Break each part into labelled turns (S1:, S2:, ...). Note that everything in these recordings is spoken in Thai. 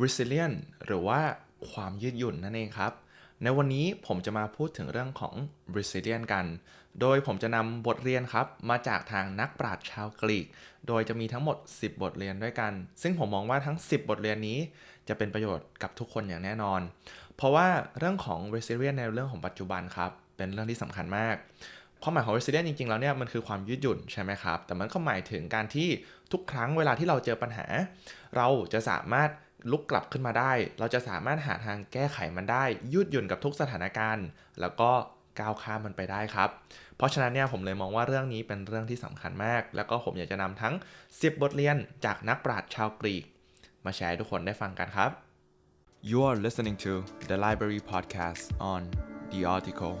S1: resilient หรือว่าความยืดหยุ่นนั่นเองครับ ในวันนี้ผมจะมาพูดถึงเรื่องของ resilient กัน โดยผมจะนำบทเรียนครับ มาจากทางนักปราชญ์ชาวกรีก โดยจะมีทั้งหมด 10 บทเรียนด้วยกัน ซึ่งผมมองว่าทั้ง 10 บทเรียนนี้ จะเป็นประโยชน์กับทุกคนอย่างแน่นอน เพราะว่าเรื่องของ resilient ในเรื่องของปัจจุบันครับ เป็นเรื่องที่สำคัญมากความหมายของ resilient จริงๆ แล้วเนี่ยมันคือความยืดหยุ่นใช่ไหมครับ แต่มันก็หมายถึงการที่ทุกครั้งเวลาที่เราเจอปัญหา เราจะสามารถ ลุกกลับขึ้นมาได้ เราจะสามารถหาทางแก้ไขมันได้ ยืดหยุ่นกับทุกสถานการณ์ แล้วก็ก้าวข้ามมันไปได้ครับ เพราะฉะนั้นเนี่ยผมเลยมองว่าเรื่องนี้เป็นเรื่องที่สำคัญมาก แล้วก็ผมอยากจะนำทั้ง 10 บทเรียนจากนักปราชญ์ชาวกรีก มาแชร์ให้ทุกคนได้ฟังกันครับ You are listening to the Library Podcast on the article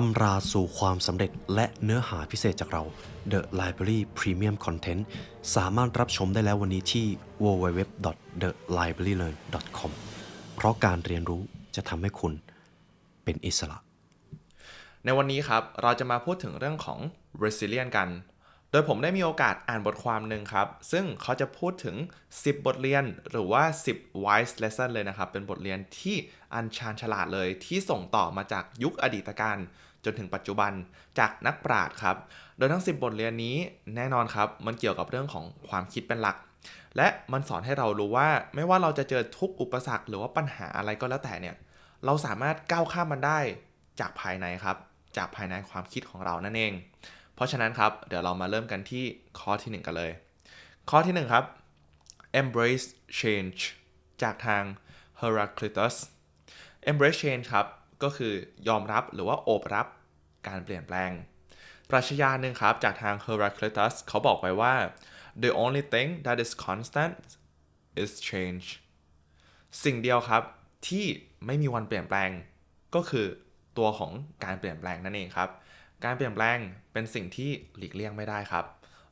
S2: ตำราสู่ความสำเร็จและเนื้อหาพิเศษจากเรา The Library Premium Content สามารถรับชมได้แล้ววันนี้ที่ www.thelibrarylearn.com เพราะการเรียนรู้จะทำให้คุณเป็นอิสระ
S1: ในวันนี้ครับ เราจะมาพูดถึงเรื่องของ resilient กัน โดยผมได้มีโอกาสอ่านบทความหนึ่งครับ ซึ่งเขาจะพูดถึง 10 บทเรียน หรือว่า 10 wise lesson เลยนะครับ เป็นบทเรียนที่อันชาญฉลาดเลยที่ส่งต่อมาจากยุคอดีตการ จนถึงปัจจุบันจากนักปราชญ์ครับ โดยทั้ง 10 บทเรียนนี้แน่นอนครับ มันเกี่ยวกับเรื่องของความคิดเป็นหลัก และมันสอนให้เรารู้ว่าไม่ว่าเราจะเจอทุกอุปสรรคหรือว่าปัญหาอะไรก็แล้วแต่เนี่ยเราสามารถก้าวข้ามมันได้จากภายในครับ จากภายในความคิดของเรานั่นเอง เพราะฉะนั้นครับเดี๋ยวเรามาเริ่มกันที่ข้อที่ 1 กันเลย ข้อที่ 1 ครับ embrace change จากทาง Heraclitus embrace change ครับ ก็คือยอมรับหรือว่าโอบรับ การเปลี่ยนแปลง ปรัชญาหนึ่งครับ จากทาง Heraclitus เขาบอกไว้ว่า the only thing that is constant is change สิ่งเดียวครับที่ไม่มีวันเปลี่ยนแปลง ก็คือตัวของการเปลี่ยนแปลงนั่นเองครับ การเปลี่ยนแปลงเป็นสิ่งที่หลีกเลี่ยงไม่ได้ครับ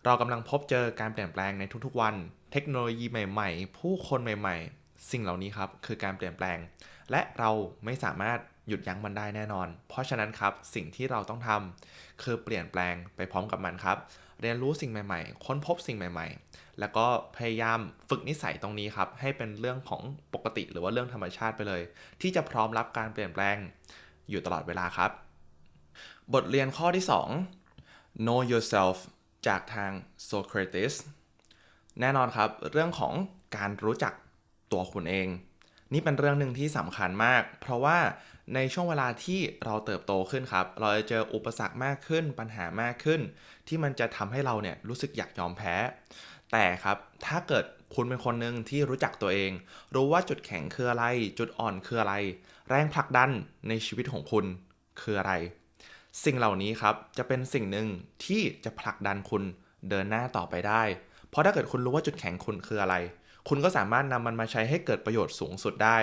S1: เรากำลังพบเจอการเปลี่ยนแปลงในทุกๆวัน เทคโนโลยีใหม่ ๆ ผู้คนใหม่ ๆ สิ่งเหล่านี้ครับคือการเปลี่ยนแปลง และเราไม่สามารถ หยุดยั้งมันได้แน่นอน เพราะฉะนั้นครับสิ่งที่เราต้องทำคือเปลี่ยนแปลงไปพร้อมกับมันครับ เรียนรู้สิ่งใหม่ๆ ค้นพบสิ่งใหม่ ๆ แล้วก็พยายามฝึกนิสัยตรงนี้ครับ ให้เป็นเรื่องของปกติหรือว่าเรื่องธรรมชาติไปเลย ที่จะพร้อมรับการเปลี่ยนแปลงอยู่ตลอดเวลาครับ บทเรียนข้อที่ 2 know yourself จากทาง Socrates แน่นอนครับ เรื่องของการรู้จักตัวคุณเอง นี่เป็นเรื่องหนึ่งที่สำคัญมาก เพราะว่าในช่วงเวลาที่เราเติบโตขึ้นครับ เราจะเจออุปสรรคมากขึ้น ปัญหามากขึ้น ที่มันจะทำให้เราเนี่ยรู้สึกอยากยอมแพ้ แต่ครับถ้าเกิดคุณเป็นคนหนึ่งที่รู้จักตัวเอง รู้ว่าจุดแข็งคืออะไร จุดอ่อนคืออะไร แรงผลักดันในชีวิตของคุณคืออะไร สิ่งเหล่านี้ครับจะเป็นสิ่งหนึ่งที่จะผลักดันคุณเดินหน้าต่อไปได้ เพราะถ้าเกิดคุณรู้ว่าจุดแข็งคุณคืออะไร คุณก็สามารถนำมันมาใช้ให้เกิดประโยชน์สูงสุดได้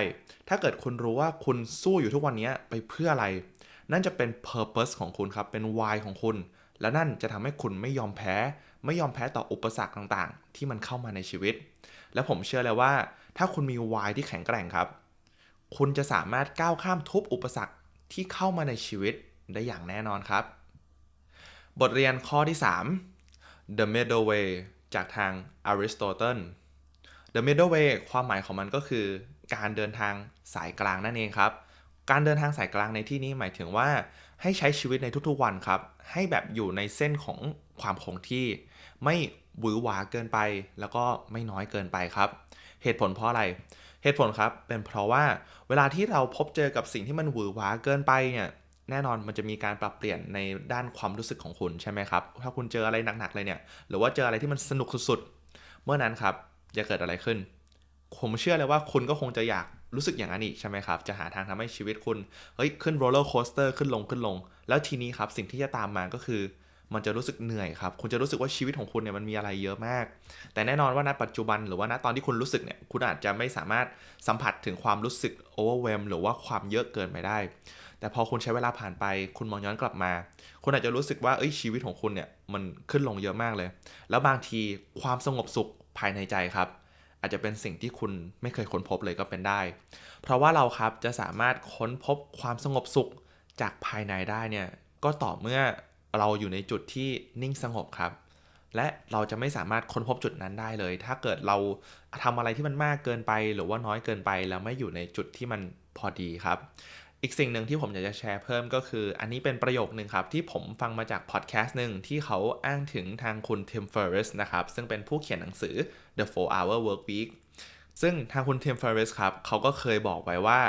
S1: ถ้าเกิดคุณรู้ว่าคุณสู้อยู่ทุกวันนี้ไปเพื่ออะไร นั่นจะเป็น purpose ของคุณครับ เป็น why ของคุณ และนั่นจะทำให้คุณไม่ยอมแพ้ ไม่ยอมแพ้ต่ออุปสรรคต่างๆ ที่มันเข้ามาในชีวิต และผมเชื่อเลยว่า ถ้าคุณมี why ที่แข็งแกร่งครับ คุณจะสามารถก้าวข้ามทุกอุปสรรคที่เข้ามาในชีวิตได้อย่างแน่นอนครับ บทเรียนข้อที่ 3 The Middle Way จากทาง Aristotle The Middle Way ความหมายของมันก็คือ การเดินทางสายกลางนั่นเองครับ การเดินทางสายกลางในที่นี้หมายถึงว่าให้ใช้ชีวิตในทุกๆวันครับ ให้แบบอยู่ในเส้นของความคงที่ ไม่หวือหวาเกินไป แล้วก็ไม่น้อยเกินไปครับ เหตุผลเพราะอะไร เหตุผลครับ เป็นเพราะว่าเวลาที่เราพบเจอกับสิ่งที่มันหวือหวาเกินไปเนี่ย แน่นอนมันจะมีการปรับเปลี่ยนในด้านความรู้สึกของคุณใช่ไหมครับ ถ้าคุณเจออะไรหนักๆเลยเนี่ย หรือว่าเจออะไรที่มันสนุกสุดๆ เมื่อนั้นครับจะเกิดอะไรขึ้น ผมเชื่อเลยว่าคุณก็คงจะอยากรู้สึกอย่างนั้นอีกใช่ไหมครับ จะหาทางทำให้ชีวิตคุณ เฮ้ย ขึ้นโรลเลอร์โคสเตอร์ขึ้นลงขึ้นลง แล้วทีนี้ครับ สิ่งที่จะตามมาก็คือ มันจะรู้สึกเหนื่อยครับ คุณจะรู้สึกว่าชีวิตของคุณเนี่ยมันมีอะไรเยอะมาก แต่แน่นอนว่าณปัจจุบันหรือว่าณตอนที่คุณรู้สึกเนี่ย คุณอาจจะไม่สามารถสัมผัสถึงความรู้สึกโอเวอร์เวมหรือว่าความเยอะเกินไปได้ แต่พอคุณใช้เวลาผ่านไป คุณมองย้อนกลับมา คุณอาจจะรู้สึกว่าเอ้ยชีวิตของคุณเนี่ยมันขึ้นลงเยอะมากเลย แล้วบางทีความสงบสุขภายในใจครับ อาจจะเป็นสิ่งที่คุณไม่เคยค้นพบเลยก็เป็นได้ เพราะว่าเราครับจะสามารถค้นพบความสงบสุขจากภายในได้เนี่ยก็ต่อเมื่อเราอยู่ในจุดที่นิ่งสงบครับ และเราจะไม่สามารถค้นพบจุดนั้นได้เลย ถ้าเกิดเราทำอะไรที่มันมากเกินไป หรือว่าน้อยเกินไป แล้วไม่อยู่ในจุดที่มันพอดีครับ อีกสิ่งหนึ่งที่ผมอยากจะแชร์เพิ่มก็คือ อันนี้เป็นประโยคหนึ่งครับ ที่ผมฟังมาจากพอดแคสต์หนึ่งที่เขาอ้างถึงทางคุณ Tim Ferriss นะครับ ซึ่งเป็นผู้เขียนหนังสือ The 4 Hour Work Week ซึ่งทางคุณ Tim Ferriss ครับเขาก็เคยบอกไว้ว่า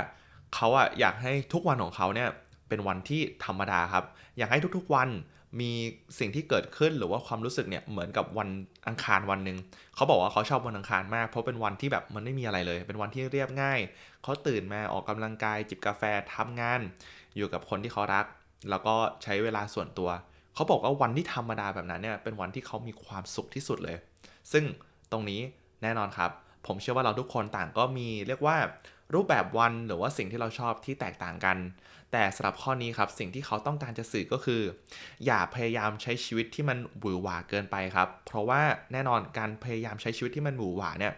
S1: เขาอะอยากให้ทุกวันของเขาเนี่ยเป็นวันที่ธรรมดาครับ อยากให้ทุกๆวัน มีสิ่งที่เกิดขึ้นหรือว่าความรู้สึกเนี่ยเหมือนกับวันอังคารวันหนึ่งเขาบอกว่าเขาชอบวันอังคารมาก เพราะเป็นวันที่แบบมันไม่มีอะไรเลย เป็นวันที่เรียบง่ายเขาตื่นมาออกกำลังกายจิบกาแฟทำงาน อยู่กับคนที่เขารัก แล้วก็ใช้เวลาส่วนตัว เขาบอกว่าวันที่ธรรมดาแบบนั้นเนี่ยเป็นวันที่เขามีความสุขที่สุดเลย ซึ่งตรงนี้แน่นอนครับ ผมเชื่อว่าเราทุกคนต่างก็มีเรียกว่า รูปแบบวันหรือว่าสิ่งที่เราชอบที่แตกต่างกัน แต่สำหรับข้อนี้ครับสิ่งที่เขาต้องการจะสื่อก็คือ อย่าพยายามใช้ชีวิตที่มันหวือหวาเกินไปครับ เพราะว่าแน่นอนการพยายามใช้ชีวิตที่มันหวือหวาเนี่ย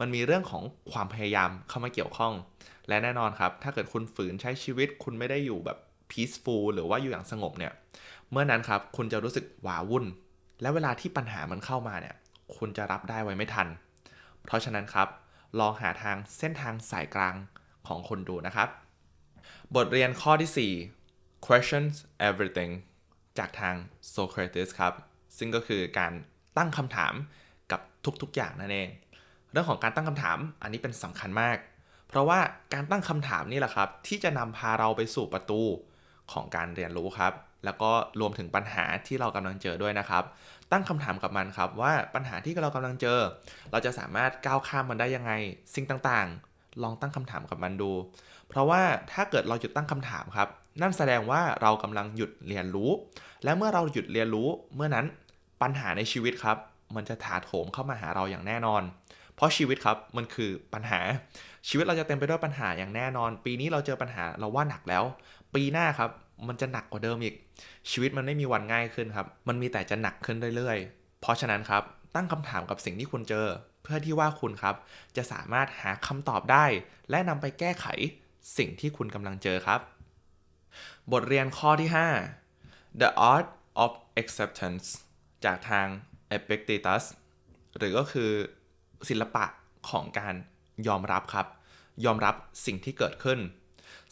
S1: มันมีเรื่องของความพยายามเข้ามาเกี่ยวข้อง และแน่นอนครับ ถ้าเกิดคุณฝืนใช้ชีวิตคุณไม่ได้อยู่แบบ peaceful หรือว่าอยู่อย่างสงบเนี่ยเมื่อนั้นครับคุณจะรู้สึกหวาวุ่น และเวลาที่ปัญหามันเข้ามาเนี่ยคุณจะรับได้ไว้ไม่ทัน เพราะฉะนั้นครับ ลองหาทางเส้นทางสายกลางของคุณดูนะครับ บทเรียนข้อที่ 4 questions everything จากทาง Socrates ครับ ซึ่งก็คือการตั้งคำถามกับทุกๆอย่างนั่นเอง เรื่องของการตั้งคำถามอันนี้เป็นสำคัญมาก เพราะว่าการตั้งคำถามนี่แหละครับ ที่จะนำพาเราไปสู่ประตูของการเรียนรู้ครับ แล้วก็รวมถึงปัญหาที่เรากำลังเจอด้วยนะครับ ตั้งคำถามกับมันครับว่าปัญหาที่เรากำลังเจอ เราจะสามารถก้าวข้ามมันได้ยังไง สิ่งต่างๆ ลองตั้งคำถามกับมันดู เพราะว่าถ้าเกิดเราหยุดตั้งคำถามครับ นั่นแสดงว่าเรากำลังหยุดเรียนรู้ และเมื่อเราหยุดเรียนรู้ เมื่อนั้นปัญหาในชีวิตครับ มันจะถาโถมเข้ามาหาเราอย่างแน่นอน เพราะชีวิตครับมันคือปัญหาชีวิตเราจะเต็มไปด้วยปัญหาอย่างแน่นอน ปีนี้เราเจอปัญหาเราว่าหนักแล้ว ปีหน้าครับ มันจะหนักกว่าเดิมอีก ชีวิตมันไม่มีวันง่ายขึ้นครับ มันมีแต่จะหนักขึ้นเรื่อยๆ เพราะฉะนั้นครับ ตั้งคำถามกับสิ่งที่คุณเจอ เพื่อที่ว่าคุณครับ จะสามารถหาคำตอบได้ และนำไปแก้ไขสิ่งที่คุณกำลังเจอครับ บทเรียนข้อที่ 5 The Art of Acceptance จากทาง Epictetus หรือก็คือศิลปะของการยอมรับครับ ยอมรับสิ่งที่เกิดขึ้น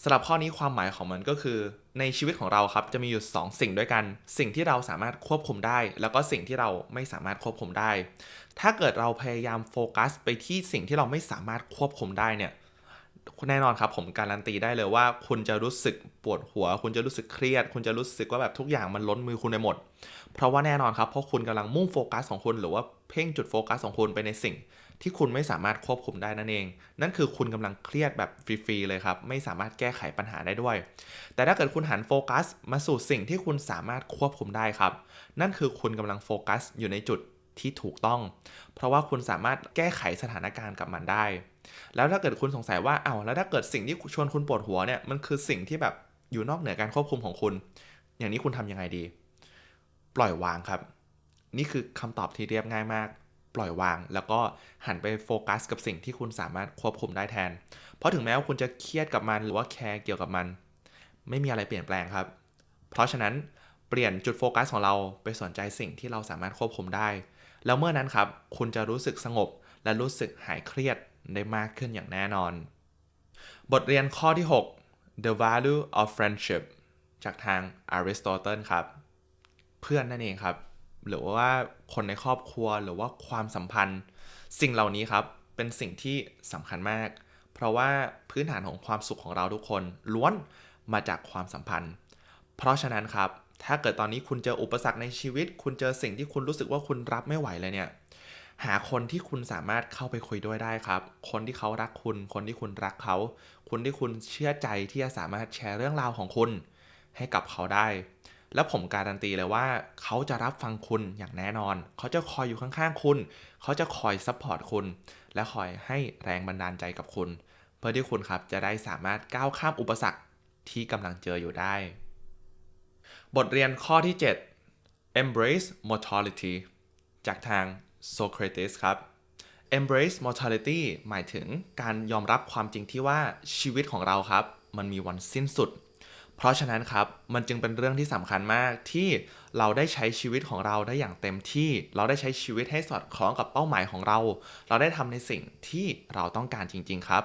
S1: สำหรับข้อนี้ความหมายของมันก็คือ ในชีวิตของเราครับจะมีอยู่ 2 สิ่งด้วยกัน สิ่งที่เราสามารถควบคุมได้ แล้วก็สิ่งที่เราไม่สามารถควบคุมได้ ถ้าเกิดเราพยายามโฟกัส ไปที่สิ่งที่เราไม่สามารถควบคุมได้เนี่ยแน่นอนครับผมการันตีได้เลยว่า คุณจะรู้สึกปวดหัว คุณจะรู้สึกเครียด คุณจะรู้สึกว่าแบบทุกอย่างมันล้นมือคุณไปหมด เพราะว่าแน่นอนครับเพราะคุณกำลังมุ่งโฟกัสของคุณหรือว่าเพ่งจุดโฟกัสของคุณไปในสิ่ง ที่คุณไม่สามารถควบคุมได้นั่นเอง นั่นคือคุณกำลังเครียดแบบฟรีๆเลยครับ ไม่สามารถแก้ไขปัญหาได้ด้วย แต่ถ้าเกิดคุณหันโฟกัส มาสู่สิ่งที่คุณสามารถควบคุมได้ครับ นั่นคือคุณกำลังโฟกัสอยู่ในจุดที่ถูกต้อง เพราะว่าคุณสามารถแก้ไขสถานการณ์กับมันได้ แล้วถ้าเกิดคุณสงสัยว่าเอา้าแล้วถ้าเกิดสิ่งที่ชวนคุณปวดหัวเนี่ยมันคือสิ่งที่แบบอยู่นอกเหนือการควบคุมของคุณ อย่างนี้คุณทำยังไงดี ปล่อยวางครับ นี่คือคำตอบที่เรียบง่ายมาก ปล่อยวาง แล้วก็หันไปโฟกัสกับสิ่งที่คุณสามารถควบคุมได้แทน เพราะถึงแม้ว่าคุณจะเครียดกับมันหรือว่าแคร์เกี่ยวกับมัน ไม่มีอะไรเปลี่ยนแปลงครับ เพราะฉะนั้นเปลี่ยนจุดโฟกัสของเราไปสนใจสิ่งที่เราสามารถควบคุมได้ แล้วเมื่อนั้นครับ คุณจะรู้สึกสงบ และรู้สึกหายเครียดได้มากขึ้นอย่างแน่นอน บทเรียนข้อที่ 6 The Value of Friendship จากทาง Aristotle ครับ เพื่อนนั่นเองครับ หรือว่าคนในครอบครัวหรือว่าความสัมพันธ์ สิ่งเหล่านี้ครับเป็นสิ่งที่สำคัญมาก เพราะว่าพื้นฐานของความสุขของเราทุกคนล้วนมาจากความสัมพันธ์ เพราะฉะนั้นครับ ถ้าเกิดตอนนี้คุณเจออุปสรรคในชีวิต คุณเจอสิ่งที่คุณรู้สึกว่าคุณรับไม่ไหวเลยเนี่ย หาคนที่คุณสามารถเข้าไปคุยด้วยได้ครับ คนที่เขารักคุณ คนที่คุณรักเขา คนที่คุณเชื่อใจที่จะสามารถแชร์เรื่องราวของคุณ ให้กับเขาได้ แล้วผมการันตีเลยว่าเขาจะรับฟังคุณอย่างแน่นอน เขาจะคอยอยู่ข้างๆคุณ เขาจะคอยซัพพอร์ตคุณ และคอยให้แรงบันดาลใจกับคุณ เพื่อที่คุณครับจะได้สามารถก้าวข้ามอุปสรรคที่กำลังเจออยู่ได้ บทเรียนข้อที่ 7 embrace mortality จากทาง Socrates ครับ embrace mortality หมายถึงการยอมรับความจริงที่ว่าชีวิตของเราครับ มันมีวันสิ้นสุด เพราะฉะนั้นครับมันจึงเป็นเรื่องที่สำคัญมากที่เราได้ใช้ชีวิตของเราได้อย่างเต็มที่ เราได้ใช้ชีวิตให้สอดคล้องกับเป้าหมายของเรา เราได้ทำในสิ่งที่เราต้องการจริง ๆ ครับ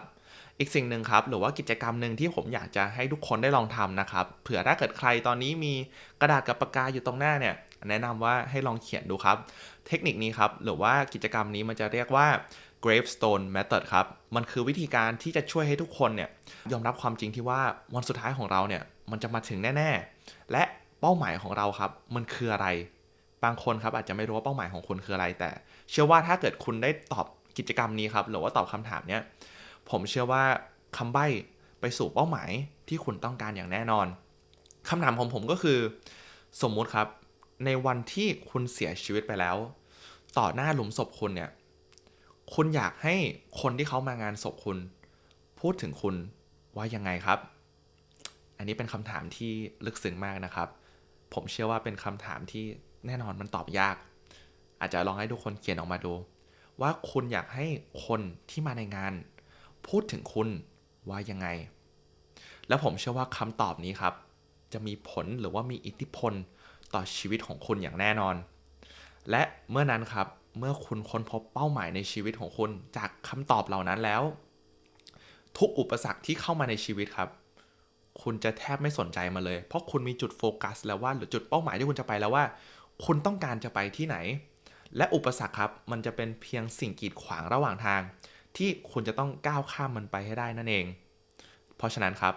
S1: อีกสิ่งหนึ่งครับ หรือว่ากิจกรรมหนึ่งที่ผมอยากจะให้ทุกคนได้ลองทำนะครับเผื่อถ้าเกิดใครตอนนี้มีกระดาษกับปากกาอยู่ตรงหน้าเนี่ยแนะนำว่าให้ลองเขียนดูครับ เทคนิคนี้ครับหรือว่ากิจกรรมนี้มันจะเรียกว่า gravestone method ครับ มันคือวิธีการที่จะช่วยให้ทุกคนเนี่ยยอมรับความจริงที่ว่าวันสุดท้ายของเราเนี่ยมันจะมาถึงแน่ ๆ และเป้าหมายของเราครับ มันคืออะไร บางคนครับอาจจะไม่รู้ว่าเป้าหมายของคุณคืออะไร แต่ เชื่อว่าถ้าเกิดคุณได้ตอบกิจกรรมนี้ครับ หรือว่าตอบคำถามเนี้ยผมเชื่อว่าคำใบ้ไปสู่เป้าหมายที่คุณต้องการอย่างแน่นอนคำถามของผมก็คือ สมมุติครับ ในวันที่คุณเสียชีวิตไปแล้ว ต่อหน้าหลุมศพคุณเนี่ย คุณอยากให้คนที่เขามางานศพคุณ พูดถึงคุณว่ายังไงครับ อันนี้เป็นคำถามที่ลึกซึ้งมากนะครับ ผมเชื่อว่าเป็นคำถามที่แน่นอนมันตอบยาก อาจจะลองให้ทุกคนเขียนออกมาดู ว่าคุณอยากให้คนที่มาในงาน พูดถึงคุณว่ายังไง แล้วผมเชื่อว่าคำตอบนี้ครับ จะมีผลหรือว่ามีอิทธิพลต่อชีวิตของคุณอย่างแน่นอน และเมื่อนั้นครับ เมื่อคุณค้นพบเป้าหมายในชีวิตของคุณจากคำตอบเหล่านั้นแล้ว ทุกอุปสรรคที่เข้ามาในชีวิตครับ คุณจะแทบไม่สนใจมาเลย เพราะคุณมีจุดโฟกัส แล้วว่าหรือจุดเป้าหมายที่คุณจะไปแล้วว่า คุณต้องการจะไปที่ไหน และอุปสรรคครับ มันจะเป็นเพียงสิ่งกีดขวางระหว่างทาง ที่คุณจะต้องก้าวข้ามมันไปให้ได้นั่นเอง เพราะฉะนั้นครับ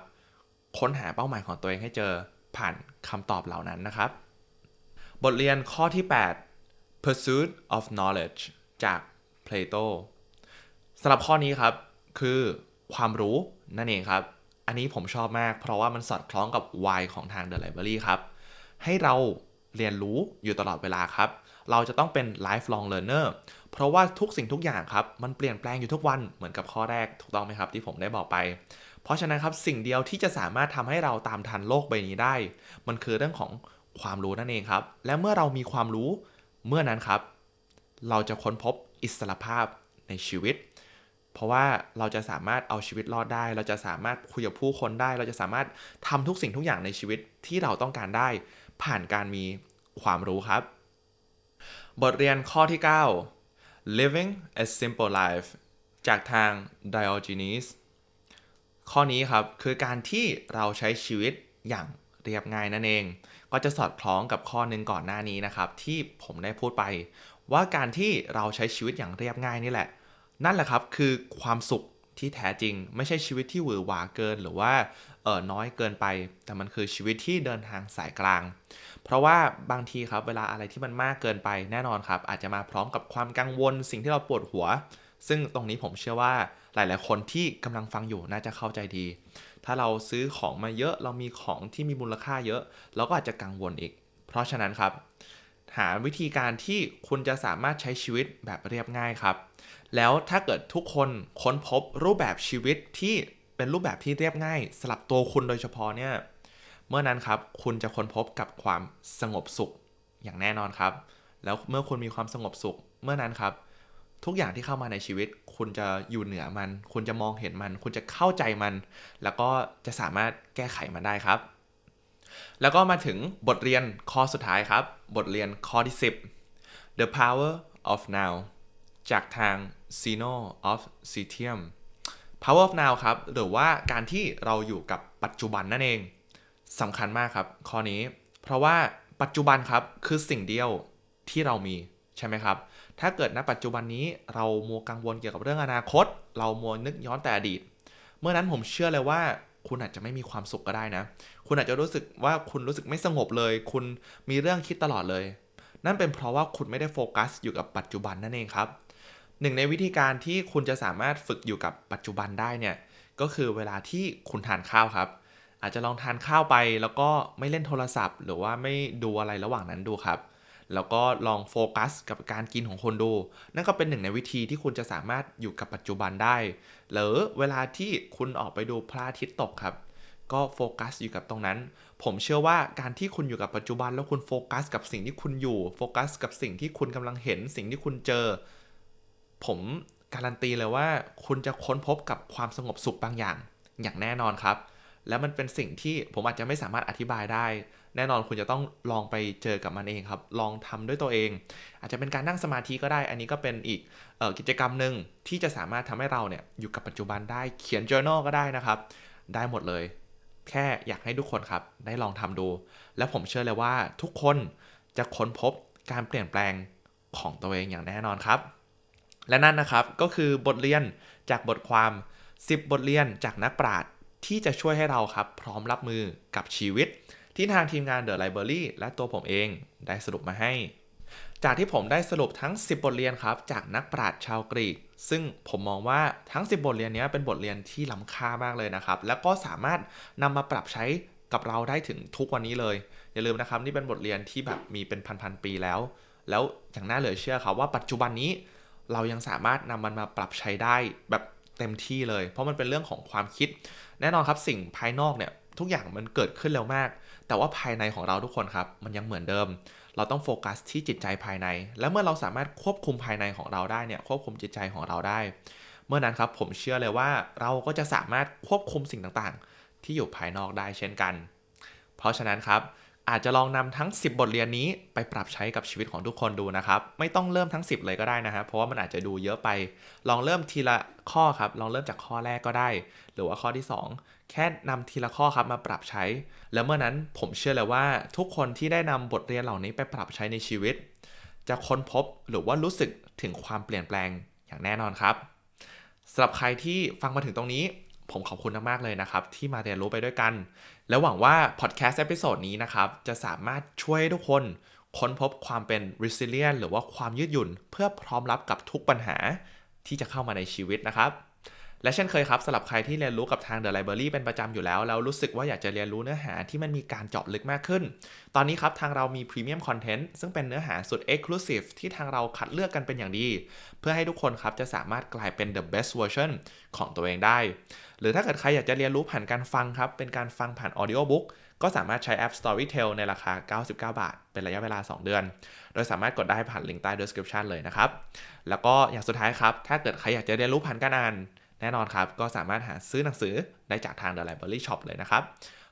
S1: ค้นหาเป้าหมายของตัวเองให้เจอผ่านคำตอบเหล่านั้นนะครับ บทเรียนข้อที่ 8 pursuit of knowledge จาก Plato สำหรับข้อนี้ครับ คือความรู้นั่นเองครับ อันนี้ผมชอบมาก เพราะว่ามันสอดคล้องกับ why ของทาง The Library ครับ ให้เราเรียนรู้อยู่ตลอดเวลาครับ เราจะต้องเป็น lifelong learner เพราะว่าทุกสิ่งทุกอย่างครับ มันเปลี่ยนแปลงอยู่ทุกวันเหมือนกับข้อแรกถูกต้องไหมครับที่ผมได้บอกไป เพราะฉะนั้นครับสิ่งเดียวที่จะสามารถทำให้เราตามทันโลกใบนี้ได้ มันคือเรื่องของความรู้นั่นเองครับ และเมื่อเรามีความรู้ เมื่อนั้นครับ เราจะค้นพบอิสรภาพในชีวิต เพราะว่าเราจะสามารถเอาชีวิตรอดได้ เราจะสามารถคุยกับผู้คนได้ เราจะสามารถทำทุกสิ่งทุกอย่างในชีวิตที่เราต้องการได้ ผ่านการมีความรู้ครับ บทเรียนข้อที่ 9 living a simple life จากทาง Diogenes ข้อนี้ครับคือการที่เราใช้ชีวิตอย่าง เรียบง่ายนั่นเอง ก็จะสอดคล้องกับข้อหนึ่งก่อนหน้านี้นะครับที่ผมได้พูดไป ว่าการที่เราใช้ชีวิตอย่างเรียบง่ายนี่แหละ นั่นแหละครับคือความสุขที่แท้จริง ไม่ใช่ชีวิตที่หวือหวาเกินหรือว่าเออน้อยเกินไป แต่มันคือชีวิตที่เดินทางสายกลาง เพราะว่าบางทีครับเวลาอะไรที่มันมากเกินไปแน่นอนครับ อาจจะมาพร้อมกับความกังวลสิ่งที่เราปวดหัว ซึ่งตรงนี้ผมเชื่อว่า หลาย ๆ คนที่กำลังฟังอยู่น่าจะเข้าใจดี ถ้าเราซื้อของมาเยอะเรามีของที่มีมูลค่าเยอะ เราก็อาจจะกังวลอีก เพราะฉะนั้นครับ หาวิธีการที่คุณจะสามารถใช้ชีวิตแบบเรียบง่ายครับ แล้วถ้าเกิดทุกคนค้นพบรูปแบบชีวิตที่เป็นรูปแบบที่เรียบง่ายสำหรับตัวคุณโดยเฉพาะเนี่ยเมื่อนั้นครับคุณจะค้นพบกับความสงบสุขอย่างแน่นอนครับ แล้วเมื่อคุณมีความสงบสุขเมื่อนั้นครับ ทุกอย่างที่เข้ามาในชีวิต คุณจะอยู่เหนือมัน คุณจะมองเห็นมัน คุณจะเข้าใจมัน แล้วก็จะสามารถแก้ไขมันได้ครับ แล้วก็มาถึงบทเรียนข้อสุดท้ายครับ บทเรียนข้อที่ 10 The Power of Now จากทาง Zeno of Citium Power of Now ครับ หรือว่าการที่เราอยู่กับปัจจุบันนั่นเองสำคัญมากครับข้อนี้ เพราะว่าปัจจุบันครับคือสิ่งเดียวที่เรามีใช่ไหมครับ ถ้าเกิดณปัจจุบันนี้เรามัวกังวลเกี่ยวกับเรื่องอนาคต เรามัวนึกย้อนแต่อดีต เมื่อนั้นผมเชื่อเลยว่าคุณอาจจะไม่มีความสุขก็ได้นะ คุณอาจจะรู้สึกว่าคุณรู้สึกไม่สงบเลย คุณมีเรื่องคิดตลอดเลย นั่นเป็นเพราะว่าคุณไม่ได้โฟกัสอยู่กับปัจจุบันนั่นเองครับ หนึ่งในวิธีการที่คุณจะสามารถฝึกอยู่กับปัจจุบันได้เนี่ย ก็คือเวลาที่คุณทานข้าวครับ อาจจะลองทานข้าวไปแล้วก็ไม่เล่นโทรศัพท์ หรือว่าไม่ดูอะไรระหว่างนั้นดูครับ แล้วก็ลองโฟกัสกับการกินของคนดู นั่นก็เป็นหนึ่งในวิธีที่คุณจะสามารถอยู่กับปัจจุบันได้ หรือเวลาที่คุณออกไปดูพระอาทิตย์ตกครับ ก็โฟกัสอยู่กับตรงนั้น ผมเชื่อว่าการที่คุณอยู่กับปัจจุบันแล้วคุณโฟกัสกับสิ่งที่คุณอยู่ โฟกัสกับสิ่งที่คุณกำลังเห็น สิ่งที่คุณเจอ ผมการันตีเลยว่า คุณจะค้นพบกับความสงบสุขบางอย่าง อย่างแน่นอนครับ แล้วมันเป็นสิ่งที่ผมอาจจะไม่สามารถอธิบายได้ แน่นอนคุณจะต้องลองไปเจอกับมันเองครับ ลองทำด้วยตัวเอง อาจจะเป็นการนั่งสมาธิก็ได้ อันนี้ก็เป็นอีกออกิจกรรมหนึ่งที่จะสามารถทำให้เราเนี่ยอยู่กับปัจจุบันได้เขียน journal ก็ได้นะครับ ได้หมดเลย แค่อยากให้ทุกคนครับ ได้ลองทำดู แล้วผมเชื่อเลยว่าทุกคนจะค้นพบการเปลี่ยนแปลงของตัวเองอย่างแน่นอนครับ และนั่นนะครับก็คือบทเรียนจากบทความ 10 บทเรียนจากนักปราชญ์ ที่จะช่วยให้เราครับพร้อมรับมือกับชีวิต ที่ทางทีมงาน The Library และตัวผมเองได้สรุปมาให้ จากที่ผมได้สรุปทั้ง 10 บทเรียนครับ จากนักปราชญ์ชาวกรีก ซึ่งผมมองว่าทั้ง 10 บทเรียนนี้เป็นบทเรียนที่ล้ำค่ามากเลยนะครับ แล้วก็สามารถนำมาปรับใช้กับเราได้ถึงทุกวันนี้เลย อย่าลืมนะครับนี่เป็นบทเรียนที่แบบมีเป็นพันๆปีแล้ว แล้วอย่างน่าเหลือเชื่อครับว่าปัจจุบันนี้เรายังสามารถนำมันมาปรับใช้ได้แบบ เต็มที่เลย เพราะมันเป็นเรื่องของความคิด แน่นอนครับสิ่งภายนอกเนี่ยทุกอย่างมันเกิดขึ้นเร็วมาก แต่ว่าภายในของเราทุกคนครับ มันยังเหมือนเดิม เราต้องโฟกัสที่จิตใจภายใน และเมื่อเราสามารถควบคุมภายในของเราได้เนี่ยควบคุมจิตใจของเราได้ เมื่อนั้นครับผมเชื่อเลยว่าเราก็จะสามารถควบคุมสิ่งต่างๆ ที่อยู่ภายนอกได้เช่นกัน เพราะฉะนั้นครับ อาจจะลองนำทั้ง 10 บทเรียนนี้ไปปรับใช้กับชีวิตของทุกคนดูนะครับ ไม่ต้องเริ่มทั้ง 10 เลยก็ได้นะครับเพราะว่ามันอาจจะดูเยอะไป ลองเริ่มทีละข้อครับ ลองเริ่มจากข้อแรกก็ได้ หรือว่าข้อที่ 2 แค่นำทีละข้อครับมาปรับใช้ แล้วเมื่อนั้นผมเชื่อเลยว่าทุกคนที่ได้นำบทเรียนเหล่านี้ไปปรับใช้ในชีวิต จะค้นพบหรือว่ารู้สึกถึงความเปลี่ยนแปลงอย่างแน่นอนครับสำหรับใครที่ฟังมาถึงตรงนี้ ผมขอบคุณมากๆเลยนะครับ ที่มาเรียนรู้ไปด้วยกัน แล้วหวังว่าพอดแคสต์เอพิโซดนี้นะครับ จะสามารถช่วยทุกคนค้นพบความเป็น resilient หรือว่าความยืดหยุ่น เพื่อพร้อมรับกับทุกปัญหาที่จะเข้ามาในชีวิตนะครับ และเช่นเคยครับสำหรับใครที่เรียนรู้กับทาง The Library เป็นประจำอยู่แล้วแล้วรู้สึกว่าอยากจะเรียนรู้เนื้อหาที่มันมีการเจาะลึกมากขึ้น ตอนนี้ครับทางเรามี Premium Content ซึ่งเป็นเนื้อหาสุด Exclusive ที่ทางเราคัดเลือกกันเป็นอย่างดี เพื่อให้ทุกคนครับจะสามารถกลายเป็น the best version ของตัวเองได้ หรือถ้าเกิดใครอยากจะเรียนรู้ผ่านการฟังครับเป็นการฟังผ่าน audiobook ก็สามารถใช้แอป Storytel ในราคา 99 บาท เป็นระยะเวลา 2 เดือน โดยสามารถกดได้ผ่านลิงก์ใต้ description เลยนะครับ แล้วก็อย่างสุดท้ายครับ ถ้าเกิดใครอยากจะเรียนรู้ผ่านการอ่าน แน่นอนครับ ก็สามารถหาซื้อหนังสือได้จากทาง The Library Shop เลยนะครับ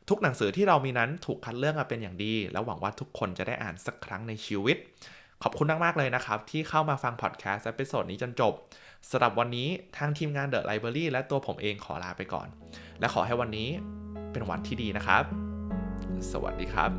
S1: ทุกหนังสือที่เรามีนั้นถูกคัดเลือกมาเป็นอย่างดี แล้วหวังว่าทุกคนจะได้อ่านสักครั้งในชีวิต ขอบคุณมากๆเลยนะครับ ที่เข้ามาฟังพอดแคสต์เอพิโซดนี้จนจบสำหรับวันนี้ทางทีมงาน The Library และตัวผมเองขอลาไปก่อน และขอให้วันนี้เป็นวันที่ดีนะครับ สวัสดีครับ